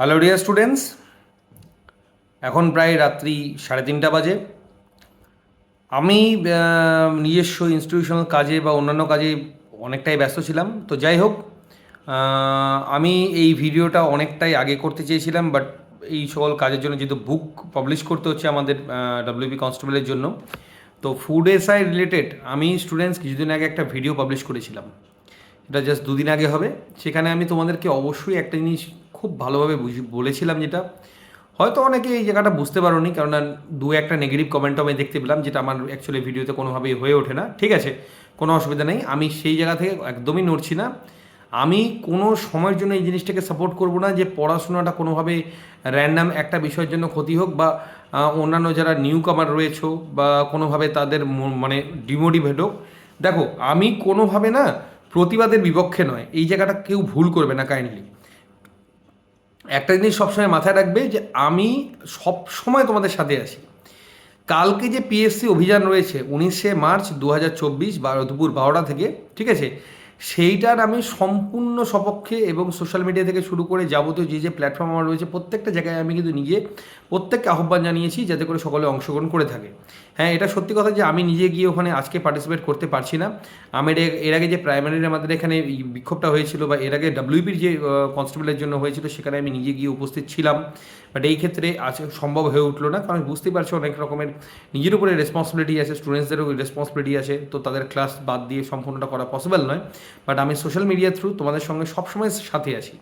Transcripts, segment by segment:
Hello dear students এখন প্রায় রাত্রি সাড়ে তিনটা বাজে। আমি নিজস্ব ইনস্টিটিউশনাল কাজে বা অন্যান্য কাজে অনেকটাই ব্যস্ত ছিলাম। তো যাই হোক আমি এই ভিডিওটা অনেকটাই আগে করতে চেয়েছিলাম বাট এই সকল কাজের জন্য যেহেতু বুক পাবলিশ করতে হচ্ছে আমাদের ডাব্লিউবি কনস্টেবলের জন্য, তো ফুড এসআই রিলেটেড আমি স্টুডেন্টস কিছুদিন আগে একটা ভিডিও পাবলিশ করেছিলাম। এটা জাস্ট দুদিন আগে হবে। সেখানে আমি তোমাদেরকে অবশ্যই একটা জিনিস খুব ভালোভাবে বুঝি, বলেছিলাম যেটা। হয়তো অনেকে এই জায়গাটা বুঝতে পারোনি, কারণ দু একটা নেগেটিভ কমেন্টও আমি দেখতে পেলাম, যেটা আমার অ্যাকচুয়ালি ভিডিওতে কোনোভাবেই হয়ে ওঠে না। ঠিক আছে, কোনো অসুবিধা নেই। আমি সেই জায়গা থেকে একদমই নড়ছি না। আমি কোনো সময়ের জন্য এই জিনিসটাকে সাপোর্ট করব না, যে পড়াশোনাটা কোনোভাবে র্যান্ডাম একটা বিষয়ের জন্য ক্ষতি হোক, বা অন্যান্য যারা নিউ কামার রয়েছে, বা কোনোভাবে তাদের মানে ডিমোটিভেট হোক। দেখো, আমি কোনোভাবে না প্রতিবাদের বিপক্ষে নয়। এই জায়গাটা কেউ ভুল করবে না কাইন্ডলি একটা জিনিস সবসময় মাথায় রাখবে যে আমি সব সময় তোমাদের সাথে আছি। কালকে যে পিএসসি অভিযান রয়েছে, উনিশে মার্চ দু হাজার চব্বিশ দুপুর বারোটা থেকে, ঠিক আছে? সেইটার আমি সম্পূর্ণ সপক্ষে এবং সোশ্যাল মিডিয়া থেকে শুরু করে যাবতীয় যে যে প্ল্যাটফর্ম আমার রয়েছে, প্রত্যেকটা জায়গায় আমি কিন্তু নিজে প্রত্যেককে আহ্বান জানিয়েছি যাতে করে সকলে অংশগ্রহণ করে থাকে। হ্যাঁ এটা সত্যি কথা যে আমি নিজে গিয়ে ওখানে আজকে পার্টিসিপেট করতে পারছি না। আমি এর- আগে যে প্রাইমারির আমাদের এখানে বিক্ষোভটা হয়েছিল বা এর আগে ডাব্লিউপির যে কনস্টেবলের জন্য হয়েছিল, সেখানে আমি নিজে গিয়ে উপস্থিত ছিলাম। বাট এই ক্ষেত্রে আজ সম্ভব হয়ে উঠল না, কারণ বুঝতেই পারছি অনেক রকমের নিজের উপরে রেসপন্সিবিলিটি আছে স্টুডেন্টসদেরও রেসপন্সিবিলিটি আছে, তো তাদের ক্লাস বাদ দিয়ে সম্পূর্ণটা করা পসিবল নয়। বাট আমি সোশ্যাল মিডিয়া থ্রু তোমাদের সঙ্গে সবসময় সাথে আছি।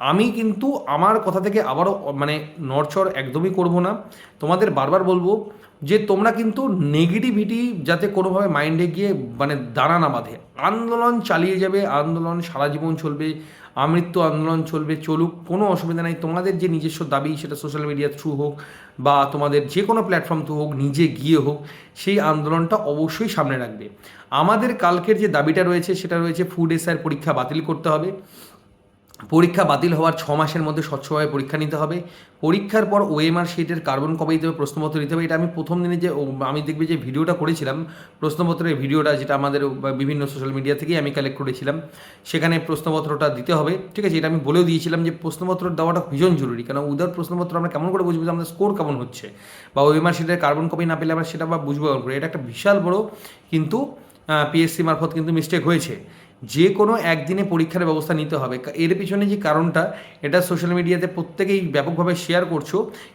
আমি কিন্তু আমার কথা থেকে আবারও মানে নড়চড় একদমই করব না। তোমাদের বারবার বলব যে তোমরা কিন্তু নেগেটিভিটি যাতে কোনোভাবে মাইন্ডে গিয়ে মানে দাঁড়া না বাঁধে। আন্দোলন চালিয়ে যাবে, আন্দোলন সারা জীবন চলবে, আমৃত্যু আন্দোলন চলবে, চলুক, কোনো অসুবিধা নেই। তোমাদের যে নিজস্ব দাবি, সেটা সোশ্যাল মিডিয়া থ্রু হোক বা তোমাদের যে কোনো প্ল্যাটফর্ম থ্রু হোক, নিজে গিয়ে হোক, সেই আন্দোলনটা অবশ্যই সামনে রাখবে। আমাদের কালকের যে দাবিটা রয়েছে, সেটা রয়েছে ফুড এসআর পরীক্ষা বাতিল করতে হবে। পরীক্ষা বাতিল হওয়ার ছ মাসের মধ্যে স্বচ্ছভাবে পরীক্ষা নিতে হবে। পরীক্ষার পর ওএমআর শিটের কার্বন কবে দিতে হবে প্রশ্নপত্র দিতে হবে। এটা আমি প্রথম দিনে যে আমি দেখবে যে ভিডিওটা করেছিলাম, প্রশ্নপত্রের ভিডিওটা যেটা আমাদের বিভিন্ন সোশ্যাল মিডিয়া থেকেই আমি কালেক্ট করেছিলাম, সেখানে প্রশ্নপত্রটা দিতে হবে। ঠিক আছে, এটা আমি বলেও দিয়েছিলাম যে প্রশ্নপত্র দেওয়াটা ভীষণ জরুরি। কারণ উদার প্রশ্নপত্র আমরা কেমন করে বুঝব যে আমাদের স্কোর কেমন হচ্ছে? বা ওএমআর শিটের কার্বন কপি না পেলে আমরা সেটা বা বুঝব এটা একটা বিশাল বড় কিন্তু পিএসসি মারফত কিন্তু মিস্টেক হয়েছে। যে কোনো একদিনে পরীক্ষার ব্যবস্থা নিতে হবে। এর পিছনে যে কারণটা, এটা সোশ্যাল মিডিয়াতে প্রত্যেকেই ব্যাপকভাবে শেয়ার করছ।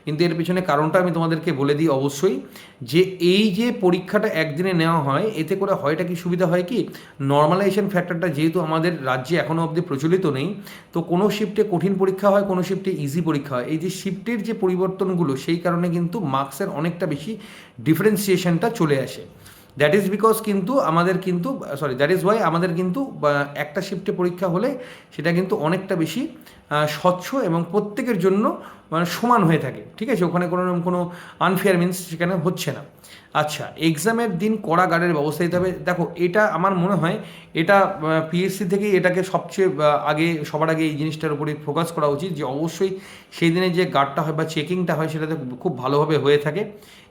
কিন্তু এর পিছনে কারণটা আমি তোমাদেরকে বলে দিই অবশ্যই যে, এই যে পরীক্ষাটা একদিনে নেওয়া হয়, এতে করে হয়টা কি সুবিধা হয় কি? নর্মালাইজেশন ফ্যাক্টরটা যেহেতু আমাদের রাজ্যে এখনও অবধি প্রচলিত নেই, তো কোনো শিফটে কঠিন পরীক্ষা হয়, কোনো শিফটে ইজি পরীক্ষা হয়। এই যে শিফটের যে পরিবর্তনগুলো, সেই কারণে কিন্তু মার্কসের অনেকটা বেশি ডিফারেন্সিয়েশনটা চলে আসে। দ্যাট ইজ বিকজ কিন্তু আমাদের কিন্তু সরি দ্যাট ইজ ওয়াই আমাদের কিন্তু একটা শিফটে পরীক্ষা হলে সেটা কিন্তু অনেকটা বেশি স্বচ্ছ এবং প্রত্যেকের জন্য মানে সমান হয়ে থাকে। ঠিক আছে? ওখানে কোনো কোনো আনফেয়ার মিনস সেখানে হচ্ছে না। আচ্ছা এক্সামের দিন কড়া গার্ডের ব্যবস্থা দিতে হবে। দেখো, এটা আমার মনে হয়, এটা পিএসসি থেকেই এটাকে সবচেয়ে আগে, সবার আগে এই জিনিসটার উপরে ফোকাস করা উচিত যে অবশ্যই সেই দিনে যে গার্ডটা হয় বা চেকিংটা হয় সেটাতে খুব ভালোভাবে হয়ে থাকে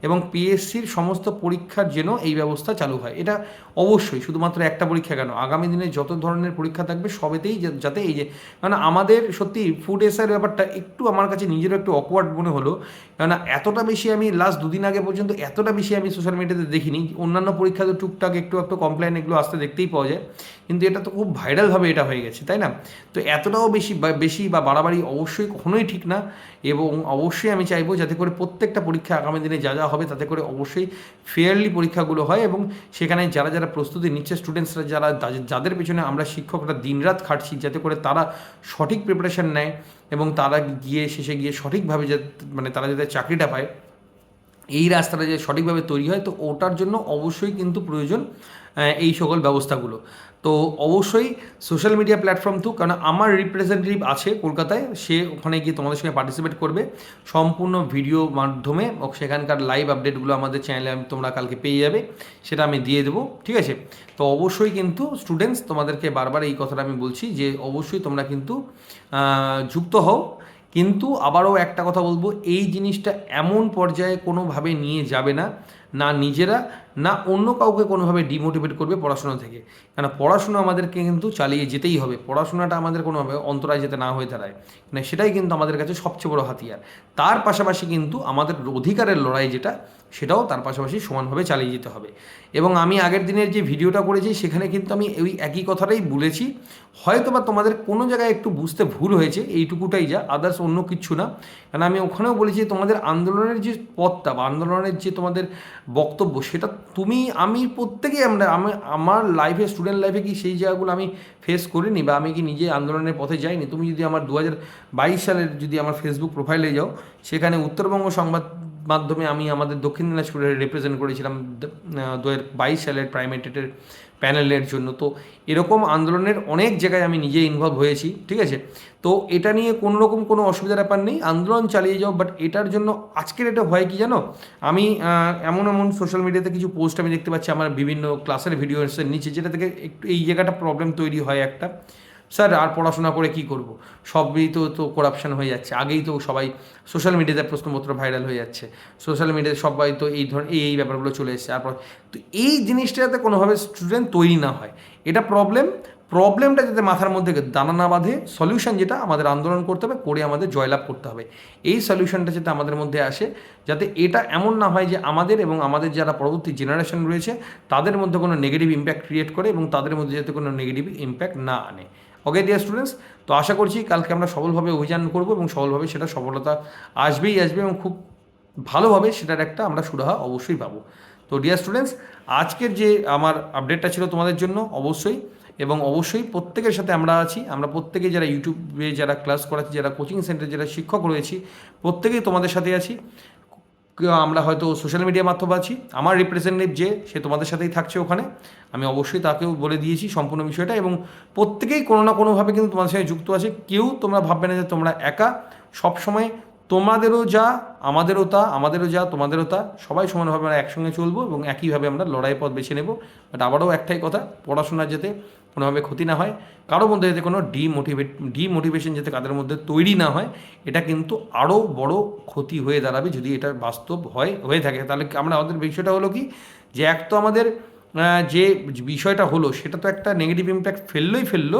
এবং পিএসসির সমস্ত পরীক্ষার যেন এই ব্যবস্থা চালু হয়। এটা অবশ্যই, শুধুমাত্র একটা পরীক্ষা কেন? আগামী দিনে যত ধরনের পরীক্ষা থাকবে সবেতেই যাতে এই যে কারণ আমাদের সত্যি ফুড এসআর ব্যাপারটা একটু আমার কাছে নিজেরও একটু অকওয়ার্ড মনে হলো। কেননা এতটা বেশি আমি লাস্ট দুদিন আগে পর্যন্ত এতটা বেশি আমি সোশ্যাল মিডিয়াতে দেখিনি। অন্যান্য পরীক্ষা তো টুকটাক একটু একটু কমপ্লেন এগুলো আসতে দেখতেই পাওয়া যায়। কিন্তু এটা তো খুব ভাইরালভাবে এটা হয়ে গেছে, তাই না? তো এতটাও বেশি বেশি বা বাড়াবাড়ি অবশ্যই কখনোই ঠিক না। এবং অবশ্যই আমি চাইব যাতে করে প্রত্যেকটা পরীক্ষা আগামী দিনে যা যা হবে তাতে করে অবশ্যই ফেয়ারলি পরীক্ষাগুলো হয় এবং সেখানে যারা যারা প্রস্তুতি নিচ্ছে স্টুডেন্টসরা যারা যাদের পেছনে আমরা শিক্ষকরা দিনরাত খাটছি যাতে করে তারা সঠিক প্রিপারেশন নেয় এবং তারা গিয়ে শেষে গিয়ে সঠিকভাবে যাতে মানে তারা যাতে চাকরিটা পায়। এই রাস্তাটা যে সঠিকভাবে তৈরি হয়, তো ওটার জন্য অবশ্যই কিন্তু প্রয়োজন এই সকল ব্যবস্থাগুলো। তো অবশ্যই সোশ্যাল মিডিয়া প্ল্যাটফর্ম থ্রু কারণ আমার রিপ্রেজেন্টেটিভ আছে কলকাতায়, সে ওখানে গিয়ে তোমাদের সঙ্গে পার্টিসিপেট করবে। সম্পূর্ণ ভিডিও মাধ্যমে সেখানকার লাইভ আপডেটগুলো আমাদের চ্যানেলে আমি তোমরা কালকে পেয়ে যাবে, সেটা আমি দিয়ে দেবো, ঠিক আছে? তো অবশ্যই কিন্তু স্টুডেন্টস তোমাদেরকে বারবার এই কথাটা আমি বলছি যে, অবশ্যই তোমরা কিন্তু যুক্ত হও কিন্তু আবারও একটা কথা বলব এই জিনিসটা এমন পর্যায়ে কোনোভাবে নিয়ে যাবে না। না নিজেরা, না অন্য কাউকে কোনোভাবে ডিমোটিভেট করবে পড়াশোনা থেকে। কেন, পড়াশোনা আমাদেরকে কিন্তু চালিয়ে যেতেই হবে। পড়াশোনাটা আমাদের কোনোভাবে অন্তরায় যেতে না হয়ে দাঁড়ায়। মানে সেটাই কিন্তু আমাদের কাছে সবচেয়ে বড় হাতিয়ার। তার পাশাপাশি কিন্তু আমাদের অধিকারের লড়াই যেটা, সেটাও তার পাশাপাশি সমানভাবে চালিয়ে যেতে হবে। এবং আমি আগের দিনের যে ভিডিওটা করেছি, সেখানে কিন্তু আমি ওই একই কথাটাই বলেছি। হয়তো বা তোমাদের কোনো জায়গায় একটু বুঝতে ভুল হয়েছে, এইটুকুটাই যা আদার্স অন্য কিচ্ছু না। কারণ আমি ওখানেও বলেছি তোমাদের আন্দোলনের যে পথটা বা আন্দোলনের যে তোমাদের বক্তব্য, সেটা তুমি, আমি প্রত্যেকেই আমরা, আমি, আমার লাইফে স্টুডেন্ট লাইফে কি সেই জায়গাগুলো আমি ফেস করিনি বা আমি কি নিজে আন্দোলনের পথে যাইনি? তুমি যদি আমার দু হাজার বাইশ সালের যদি আমার ফেসবুক প্রোফাইলে যাও, সেখানে উত্তরবঙ্গ সংবাদ মাধ্যমে আমি আমাদের দক্ষিণ দিনাজপুরে রিপ্রেজেন্ট করেছিলাম, দু বাইশ সালের প্রাইমেটেটের প্যানেলের জন্য। তো এরকম আন্দোলনের অনেক জায়গায় আমি নিজে ইনভলভ হয়েছি, ঠিক আছে? তো এটা নিয়ে কোনো রকম কোনো অসুবিধার ব্যাপার নেই, আন্দোলন চালিয়ে যাও বাট এটার জন্য আজকের এটা হয় কি জানো? আমি এমন এমন সোশ্যাল মিডিয়াতে কিছু পোস্ট আমি দেখতে পাচ্ছি, আমার বিভিন্ন ক্লাসের ভিডিওসের নিচে, যেটা থেকে একটু এই জায়গাটা প্রবলেম তৈরি হয় একটা। স্যার, আর পড়াশোনা করে কি করব? সবই তো তো করাপশন হয়ে যাচ্ছে। আগেই তো সবাই সোশ্যাল মিডিয়াতে প্রশ্নপত্র ভাইরাল হয়ে যাচ্ছে। সোশ্যাল মিডিয়াতে সবাই তো এই ধরনের এই এই ব্যাপারগুলো চলে এসেছে। তারপর তো এই জিনিসটা যাতে কোনোভাবে স্টুডেন্ট তৈরি না হয়। এটা প্রবলেম প্রবলেমটা যাতে মাথার মধ্যে দানা না বাঁধে সলিউশন যেটা আমাদের আন্দোলন করতে হবে, করে আমাদের জয়লাভ করতে হবে। এই সলিউশনটা যাতে আমাদের মধ্যে আসে, যাতে এটা এমন না হয় যে আমাদের এবং আমাদের যারা পরবর্তী জেনারেশন রয়েছে, তাদের মধ্যে কোনো নেগেটিভ ইম্প্যাক্ট ক্রিয়েট করে এবং তাদের মধ্যে যাতে কোনো নেগেটিভ ইম্প্যাক্ট না আনে। ওকে ডিয়ার স্টুডেন্টস তো আশা করছি কালকে আমরা সফলভাবে অভিযান করব এবং সফলভাবে সেটা সফলতা আসবেই আসবে এবং খুব ভালোভাবে সেটার একটা আমরা সুরাহা অবশ্যই পাবো। তো ডিয়ার স্টুডেন্টস আজকের যে আমার আপডেটটা ছিল তোমাদের জন্য অবশ্যই এবং অবশ্যই প্রত্যেকের সাথে আমরা আছি। আমরা প্রত্যেকে যারা ইউটিউবে যারা ক্লাস করাচ্ছি, যারা কোচিং সেন্টারে যারা শিক্ষক রয়েছি, প্রত্যেকেই তোমাদের সাথে আছি। আমরা হয়তো সোশ্যাল মিডিয়া মাধ্যমে আছি। আমার রিপ্রেজেন্টেটিভ যে, সে তোমাদের সাথেই থাকছে ওখানে। আমি অবশ্যই তাকেও বলে দিয়েছি সম্পূর্ণ বিষয়টা এবং প্রত্যেকেই কোনো না কোনোভাবে কিন্তু তোমাদের সঙ্গে যুক্ত আছে। কেউ তোমরা ভাববে না যে তোমরা একা। সবসময় তোমাদেরও যা, আমাদেরও তা, আমাদেরও যা, তোমাদেরও তা। সবাই সমানভাবে আমরা একসঙ্গে চলবো এবং একইভাবে আমরা লড়াই পথ বেছে নেব। বাট আবারও একটাই কথা পড়াশোনা যাতে কোনোভাবে ক্ষতি না হয়। কারও মধ্যে যাতে কোনো ডিমোটিভেট ডিমোটিভেশন যাতে কাদের মধ্যে তৈরি না হয়, এটা কিন্তু আরও বড় ক্ষতি হয়ে দাঁড়াবে যদি এটা বাস্তব হয়, হয়ে থাকে। তাহলে আমরা আমাদের বিষয়টা হলো কি? যে এক তো আমাদের যে বিষয়টা হলো, সেটা তো একটা নেগেটিভ ইম্প্যাক্ট ফেললোই ফেলল।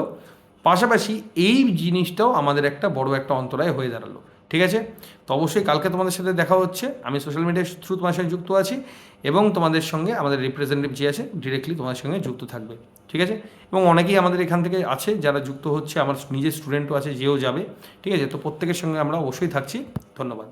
পাশাপাশি এই জিনিসটাও আমাদের একটা বড় একটা অন্তরায় হয়ে দাঁড়াল। ঠিক আছে? তো অবশ্যই কালকে তোমাদের সাথে দেখা হচ্ছে। আমি সোশ্যাল মিডিয়ার থ্রু তোমার সঙ্গে যুক্ত আছি এবং তোমাদের সঙ্গে আমাদের রিপ্রেজেন্টেটিভ যে আছে ডিরেক্টলি তোমাদের সঙ্গে যুক্ত থাকবে। ঠিক আছে? এবং অনেকেই আমাদের এখান থেকে আছে, যারা যুক্ত হচ্ছে, আমার নিজের স্টুডেন্টও আছে, যেও যাবে। ঠিক আছে? তো প্রত্যেকের সঙ্গে আমরা অবশ্যই থাকছি। ধন্যবাদ।